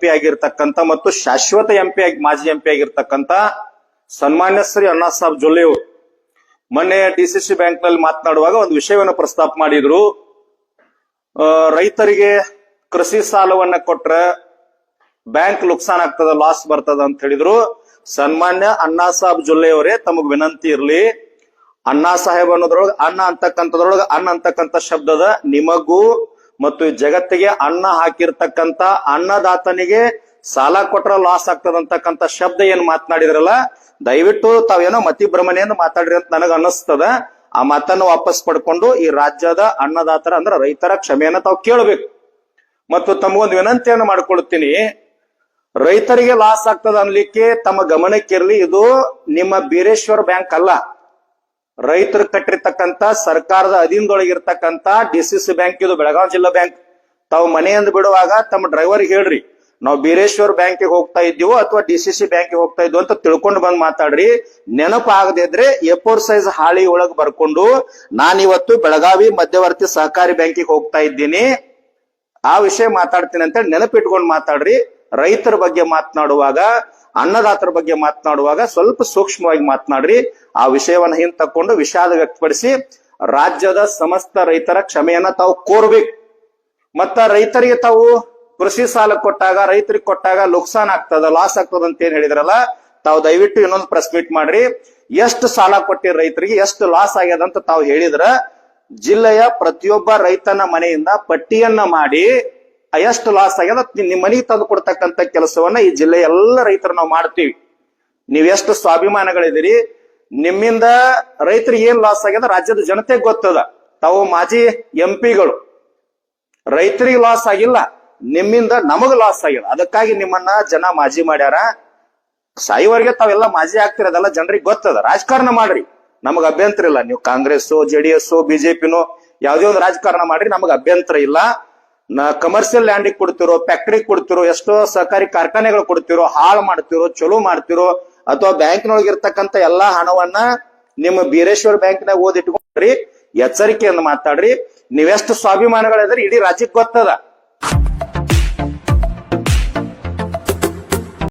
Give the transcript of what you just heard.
P ಆಗಿರ್ತಕ್ಕಂಥ ಮತ್ತು ಶಾಶ್ವತ ಎಂ ಪಿ ಆಗಿ, ಮಾಜಿ ಎಂ ಪಿ ಆಗಿರ್ತಕ್ಕಂಥ ಸನ್ಮಾನ್ಯ ಶ್ರೀ ಅಣ್ಣಾ ಸಾಹೇಬ್ ಜೊಲ್ಲೆ ಅವರು. ಮೊನ್ನೆ ಡಿ ಸಿ ಸಿ ಬ್ಯಾಂಕ್ನಲ್ಲಿ ಮಾತನಾಡುವಾಗ ಒಂದು ವಿಷಯವನ್ನು ಪ್ರಸ್ತಾಪ ಮಾಡಿದ್ರು. ರೈತರಿಗೆ ಕೃಷಿ ಸಾಲವನ್ನ ಕೊಟ್ರ ಬ್ಯಾಂಕ್ ನುಕ್ಸಾನ್ ಆಗ್ತದ, ಲಾಸ್ ಬರ್ತದ ಅಂತ ಹೇಳಿದ್ರು. ಸನ್ಮಾನ್ಯ ಅಣ್ಣಾ ಸಾಹೇಬ್ ಜೊಲ್ಲೆ ಅವರೇ, ತಮಗ್ ವಿನಂತಿ ಇರ್ಲಿ. ಅಣ್ಣಾ ಸಾಹೇಬ್ ಅನ್ನೋದ್ರೊಳಗ ಅಣ್ಣ ಅಂತಕ್ಕಂಥದ್ರೊಳಗ ಅಣ್ಣ ಅಂತಕ್ಕಂಥ ಶಬ್ದದ ನಿಮಗೂ ಮತ್ತು ಜಗತ್ತಿಗೆ ಅನ್ನ ಹಾಕಿರ್ತಕ್ಕಂಥ ಅನ್ನದಾತನಿಗೆ ಸಾಲ ಕೊಟ್ರ ಲಾಸ್ ಆಗ್ತದಂತಕ್ಕಂಥ ಶಬ್ದ ಏನ್ ಮಾತನಾಡಿದ್ರಲ್ಲ? ದಯವಿಟ್ಟು ತಾವೇನೋ ಮತಿ ಭ್ರಮಣೆಯಿಂದ ಮಾತಾಡ್ರಿ ಅಂತ ನನಗ ಅನ್ನಿಸ್ತದ. ಆ ಮಾತನ್ನು ವಾಪಸ್ ಪಡ್ಕೊಂಡು ಈ ರಾಜ್ಯದ ಅನ್ನದಾತರ ಅಂದ್ರೆ ರೈತರ ಕ್ಷಮೆಯನ್ನ ತಾವು ಕೇಳಬೇಕು. ಮತ್ತು ತಮಗೊಂದು ವಿನಂತಿಯನ್ನು ಮಾಡ್ಕೊಳ್ತೀನಿ. ರೈತರಿಗೆ ಲಾಸ್ ಆಗ್ತದ ಅನ್ಲಿಕ್ಕೆ ತಮ್ಮ ಗಮನಕ್ಕಿರ್ಲಿ ಇದು ನಿಮ್ಮ ಬೀರೇಶ್ವರ ಬ್ಯಾಂಕ್ ಅಲ್ಲ. ರೈತರು ಕಟ್ಟಿರ್ತಕ್ಕಂತ ಸರ್ಕಾರದ ಅಧೀನದೊಳಗಿರ್ತಕ್ಕಂತ ಡಿ ಸಿ ಸಿ ಬ್ಯಾಂಕ್, ಇದು ಬೆಳಗಾವಿ ಜಿಲ್ಲಾ ಬ್ಯಾಂಕ್. ತಾವು ಮನೆಯಿಂದ ಬಿಡುವಾಗ ತಮ್ಮ ಡ್ರೈವರ್ ಹೇಳ್ರಿ, ನಾವು ಬೀರೇಶ್ವರ್ ಬ್ಯಾಂಕಿಗೆ ಹೋಗ್ತಾ ಇದ್ದೀವೋ ಅಥವಾ ಡಿ ಸಿ ಸಿ ಬ್ಯಾಂಕಿಗೆ ಹೋಗ್ತಾ ಇದ್ವು ಅಂತ ತಿಳ್ಕೊಂಡು ಬಂದ್ ಮಾತಾಡ್ರಿ. ನೆನಪು ಆಗದೆ ಇದ್ರೆ ಎಫೋರ್ ಸೈಜ್ ಹಾಳಿ ಒಳಗೆ ಬರ್ಕೊಂಡು ನಾನಿವತ್ತು ಬೆಳಗಾವಿ ಮಧ್ಯವರ್ತಿ ಸಹಕಾರಿ ಬ್ಯಾಂಕಿಗೆ ಹೋಗ್ತಾ ಇದ್ದೀನಿ. ಆ ವಿಷಯ ಮಾತಾಡ್ತೀನಿ ಅಂತ ನೆನಪಿಟ್ಕೊಂಡು ಮಾತಾಡ್ರಿ. ರೈತರ ಬಗ್ಗೆ ಮಾತನಾಡುವಾಗ ಅನ್ನದಾತರ ಬಗ್ಗೆ ಮಾತನಾಡುವಾಗ ಸ್ವಲ್ಪ ಸೂಕ್ಷ್ಮವಾಗಿ ಮಾತನಾಡ್ರಿ. ಆ ವಿಷಯವನ್ನ ಹಿಂದ್ ತಕೊಂಡು ವಿಷಾದ ವ್ಯಕ್ತಪಡಿಸಿ ರಾಜ್ಯದ ಸಮಸ್ತ ರೈತರ ಕ್ಷಮೆಯನ್ನ ತಾವು ಕೋರ್ಬೇಕು. ಮತ್ತ ರೈತರಿಗೆ ತಾವು ಕೃಷಿ ಸಾಲ ಕೊಟ್ಟಾಗ, ರೈತರಿಗೆ ಕೊಟ್ಟಾಗ ನುಕ್ಸಾನ್ ಆಗ್ತದ ಲಾಸ್ ಆಗ್ತದ ಅಂತ ಏನ್ ಹೇಳಿದ್ರಲ್ಲ, ತಾವು ದಯವಿಟ್ಟು ಇನ್ನೊಂದು ಪ್ರೆಸ್ ಮೀಟ್ ಮಾಡ್ರಿ. ಎಷ್ಟು ಸಾಲ ಕೊಟ್ಟಿರ ರೈತರಿಗೆ, ಎಷ್ಟು ಲಾಸ್ ಆಗ್ಯದ ಅಂತ ತಾವು ಹೇಳಿದ್ರ, ಜಿಲ್ಲೆಯ ಪ್ರತಿಯೊಬ್ಬ ರೈತನ ಮನೆಯಿಂದ ಪಟ್ಟಿಯನ್ನ ಮಾಡಿ ಎಷ್ಟು ಲಾಸ್ ಆಗ್ಯದ ನಿಮ್ಮ ನಿಮ್ ಮನೆಗೆ ತಂದು ಕೊಡ್ತಕ್ಕಂತ ಕೆಲಸವನ್ನ ಈ ಜಿಲ್ಲೆಯ ಎಲ್ಲ ರೈತರು ನಾವು ಮಾಡ್ತೀವಿ. ನೀವ್ ಎಷ್ಟು ಸ್ವಾಭಿಮಾನಗಳಿದಿರಿ ನಿಮ್ಮಿಂದ ರೈತರಿಗೆ ಏನ್ ಲಾಸ್ ಆಗ್ಯದ ರಾಜ್ಯದ ಜನತೆಗೆ ಗೊತ್ತದ. ತಾವು ಮಾಜಿ ಎಂ ಪಿಗಳು ರೈತರಿಗೆ ಲಾಸ್ ಆಗಿಲ್ಲ, ನಿಮ್ಮಿಂದ ನಮಗ್ ಲಾಸ್ ಆಗಿಲ್ಲ. ಅದಕ್ಕಾಗಿ ನಿಮ್ಮನ್ನ ಜನ ಮಾಜಿ ಮಾಡ್ಯಾರ. ಸಾಯುವರೆಗೆ ತಾವೆಲ್ಲ ಮಾಜಿ ಆಗ್ತಿರೋದಲ್ಲ ಜನರಿಗೆ ಗೊತ್ತದ. ರಾಜಕಾರಣ ಮಾಡ್ರಿ. ನಮಗ ಅಭ್ಯಂತರ ಇಲ್ಲ. ನೀವು ಕಾಂಗ್ರೆಸ್ ಜೆಡಿಎಸ್ ಬಿಜೆಪಿನೋ ಯಾವುದೇ ಒಂದು ರಾಜಕಾರಣ ಮಾಡ್ರಿ, ನಮಗ ಅಭ್ಯಂತರ ಇಲ್ಲ. ನಾ ಕಮರ್ಷಿಯಲ್ ಲ್ಯಾಂಡಿಗೆ ಕೊಡ್ತಿರೋ ಫ್ಯಾಕ್ಟ್ರಿ ಕೊಡ್ತಿರೋ, ಎಷ್ಟೋ ಸಹಕಾರಿ ಕಾರ್ಖಾನೆಗಳು ಕೊಡ್ತಿರೋ, ಹಾಳು ಮಾಡ್ತಿರೋ, ಚಲೋ ಮಾಡ್ತಿರೋ, ಅಥವಾ ಬ್ಯಾಂಕ್ನೊಳಗೆ ಇರ್ತಕ್ಕಂತ ಎಲ್ಲಾ ಹಣವನ್ನ ನಿಮ್ಮ ಬೀರೇಶ್ವರ ಬ್ಯಾಂಕ್ನಾಗ ಓದಿಟ್ಕೊಂಡ್ರಿ ಎಚ್ಚರಿಕೆಯನ್ನು ಮಾತಾಡ್ರಿ. ನೀವೆಷ್ಟು ಸ್ವಾಭಿಮಾನಗಳಿದ್ರೆ ಇಡೀ ರಾಜ್ಯಕ್ಕೆ ಗೊತ್ತದ.